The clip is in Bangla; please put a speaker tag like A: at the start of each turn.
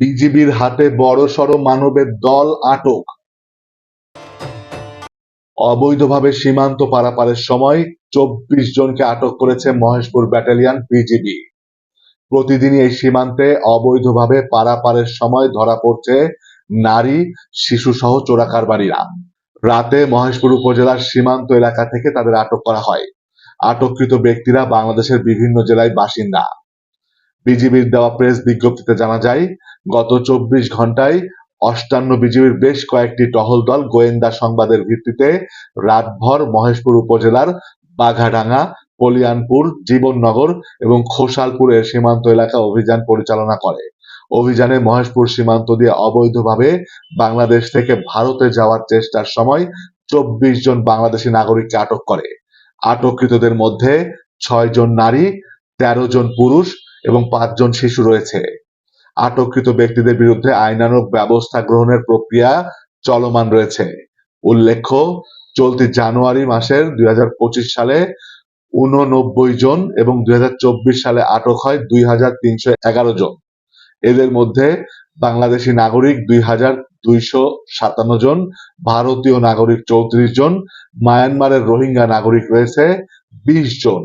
A: বিজিবির হাতে বড়সড় মানবের দল আটক। অবৈধভাবে সীমান্ত পারাপারের সময় চব্বিশ জনকে আটক করেছে মহেশপুর ব্যাটালিয়ন বিজিবি। প্রতিদিনই এই সীমান্তে অবৈধভাবে পারাপারের সময় ধরা পড়ছে নারী, শিশু সহ চোরাকারবারীরা। রাতে মহেশপুর উপজেলার সীমান্ত এলাকা থেকে তাদের আটক করা হয়। আটককৃত ব্যক্তিরা বাংলাদেশের বিভিন্ন জেলায় বাসিন্দা। বিজিবির দেওয়া প্রেস বিজ্ঞপ্তিতে জানা যায়, গত চব্বিশ ঘন্টায় অষ্টান্ন বিজিবির বেশ কয়েকটি টহল দল গোয়েন্দা সংবাদের ভিত্তিতে রাতভর মহেশপুর উপজেলার বাঘাডাঙ্গা পলিয়ানপুর জীবননগর এবং খোসালপুরের সীমান্ত এলাকা অভিযান পরিচালনা করে। অভিযানে মহেশপুর সীমান্ত দিয়ে অবৈধভাবে বাংলাদেশ থেকে ভারতে যাওয়ার চেষ্টার সময় চব্বিশ জন বাংলাদেশী নাগরিককে আটক করে। আটককৃতদের মধ্যে ছয় জন নারী, তেরো জন পুরুষ এবং পাঁচজন শিশু রয়েছে। আটককৃত ব্যক্তিদের বিরুদ্ধে আইনানুগ ব্যবস্থা গ্রহণের প্রক্রিয়া চলমান রয়েছে। উল্লেখ্য, চলতি জানুয়ারি মাসের দুই সালে উননব্বই জন এবং দুই সালে আটক হয় দুই হাজার তিনশো এগারো জন। এদের মধ্যে বাংলাদেশি নাগরিক দুই হাজার দুইশো সাতান্ন জন, ভারতীয় নাগরিক চৌত্রিশ জন, মায়ানমারের রোহিঙ্গা নাগরিক রয়েছে বিশ জন।